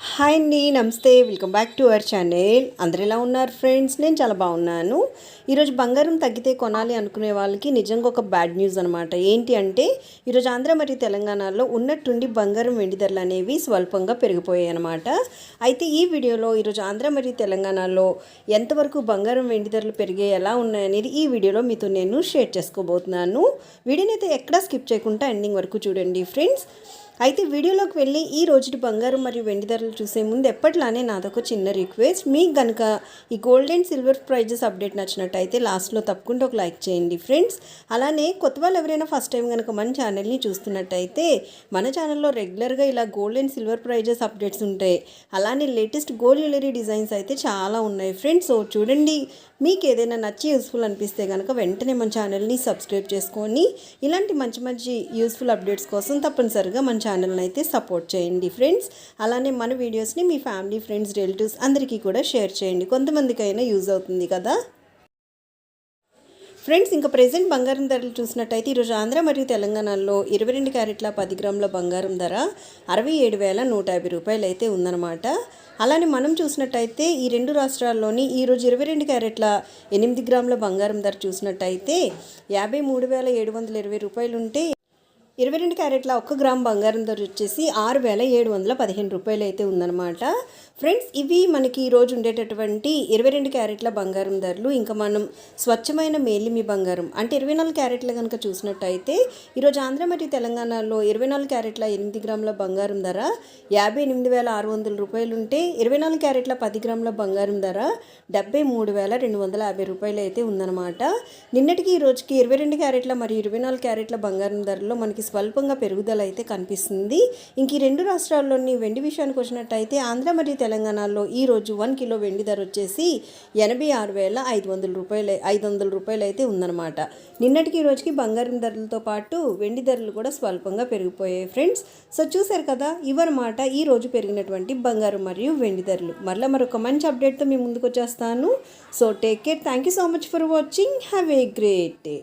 Hi అండి నమస్తే. Welcome back to our channel. అందరు ఎలా ఉన్నారు ఫ్రెండ్స్? నేను చాలా బాగున్నాను. ఈరోజు బంగారం తగ్గితే కొనాలి అనుకునే వాళ్ళకి నిజంగా ఒక బ్యాడ్ న్యూస్ అనమాట ఏంటి అంటే ఈరోజు ఆంధ్ర మరియు తెలంగాణలో ఉన్నట్టుండి బంగారం వెండి ధరలు అనేవి స్వల్పంగా పెరిగిపోయాయి అనమాట అయితే ఈ వీడియోలో ఈరోజు ఆంధ్ర మరియు తెలంగాణలో ఎంతవరకు బంగారం వెండి ధరలు పెరిగాయి ఎలా ఉన్నాయనేది ఈ వీడియోలో మీతో నేను షేర్ చేసుకోబోతున్నాను. వీడియోని అయితే ఎక్కడా స్కిప్ చేయకుండా ఎండింగ్ వరకు చూడండి ఫ్రెండ్స్. అయితే వీడియోలోకి వెళ్ళి ఈ రోజుటి బంగారం మరియు వెండి ధరలు చూసే ముందు ఎప్పట్లానే నాదొక చిన్న రిక్వెస్ట్. మీకు కనుక ఈ gold and silver prices update నచ్చినట్టయితే లాస్ట్లో తప్పకుండా ఒక లైక్ చేయండి ఫ్రెండ్స్ అలానే కొత్త వాళ్ళు ఎవరైనా ఫస్ట్ టైం కనుక మన ఛానల్ని చూస్తున్నట్టయితే మన ఛానల్లో రెగ్యులర్గా ఇలా gold and silver prices updates ఉంటాయి. అలానే లేటెస్ట్ గోల్డ్ జ్యువెలరీ డిజైన్స్ అయితే చాలా ఉన్నాయి ఫ్రెండ్స్ సో చూడండి మీకు ఏదైనా నచ్చి యూస్ఫుల్ అనిపిస్తే కనుక వెంటనే మన ఛానల్ని సబ్స్క్రైబ్ చేసుకొని ఇలాంటి మంచి మంచి యూస్ఫుల్ అప్డేట్స్ కోసం తప్పనిసరిగా మన ఛానల్ని అయితే సపోర్ట్ చేయండి ఫ్రెండ్స్ అలానే మన వీడియోస్ని మీ ఫ్యామిలీ ఫ్రెండ్స్ రిలేటివ్స్ అందరికీ కూడా షేర్ చేయండి. కొంతమందికైనా యూజ్ అవుతుంది కదా? ఫ్రెండ్స్ ఇంకా ప్రజెంట్ బంగారం ధరలు చూసినట్టయితే ఈరోజు ఆంధ్ర మరియు తెలంగాణలో ఇరవై రెండు క్యారెట్ల పది గ్రాముల బంగారం ధర అరవై ఏడు వేల నూట యాభై రూపాయలు అయితే ఉందన్నమాట. అలానే మనం చూసినట్టయితే ఈ రెండు రాష్ట్రాల్లోని ఈరోజు ఇరవై రెండు క్యారెట్ల ఎనిమిది గ్రాముల బంగారం ధర చూసినట్టయితే యాభై మూడు వేల ఏడు వందల ఇరవై రూపాయలు ఉంటే ఇరవై రెండు క్యారెట్ల ఒక్క గ్రామ్ బంగారం ధర వచ్చేసి ఆరు వేల ఏడు వందల పదిహేను రూపాయలు అయితే ఉందన్నమాట. ఫ్రెండ్స్ ఇవి మనకి ఈరోజు ఉండేటటువంటి ఇరవై రెండు క్యారెట్ల బంగారం ధరలు. ఇంకా మనం స్వచ్ఛమైన మేలిమి బంగారం అంటే ఇరవై నాలుగు క్యారెట్లు కనుక చూసినట్టయితే ఈరోజు ఆంధ్ర మరియు తెలంగాణలో ఇరవై నాలుగు క్యారెట్ల ఎనిమిది గ్రాముల బంగారం ధర యాభై ఎనిమిది వేల ఆరు వందల రూపాయలు ఉంటే ఇరవై నాలుగు క్యారెట్ల పది గ్రాముల బంగారం ధర డెబ్బై మూడు వేల రెండు వందల యాభై రూపాయలు అయితే ఉందన్నమాట. నిన్నటికి ఈ రోజుకి ఇరవై రెండు క్యారెట్ల మరియు ఇరవై నాలుగు క్యారెట్ల బంగారం ధరలో మనకి స్వల్పంగా పెరుగుదల అయితే కనిపిస్తుంది. ఇంక ఈ రెండు రాష్ట్రాల్లోని వెండి విషయానికి వచ్చినట్టయితే ఆంధ్ర మరియు తెలంగాణలో ఈ రోజు వన్ కిలో వెండి ధర వచ్చేసి ఎనభై ఆరు వేల ఐదు వందల రూపాయలు ఐదు వందల రూపాయలు అయితే ఉందన్నమాట. నిన్నటికి ఈ రోజుకి బంగారం ధరలతో పాటు వెండి ధరలు కూడా స్వల్పంగా పెరిగిపోయాయి ఫ్రెండ్స్. సో చూశారు కదా ఇవన్నమాట ఈ రోజు పెరిగినటువంటి బంగారం మరియు వెండి ధరలు. మరలా మరొక మంచి అప్డేట్తో మీ ముందుకు వచ్చేస్తాను. So take care. Thank you so much for watching. Have a great day.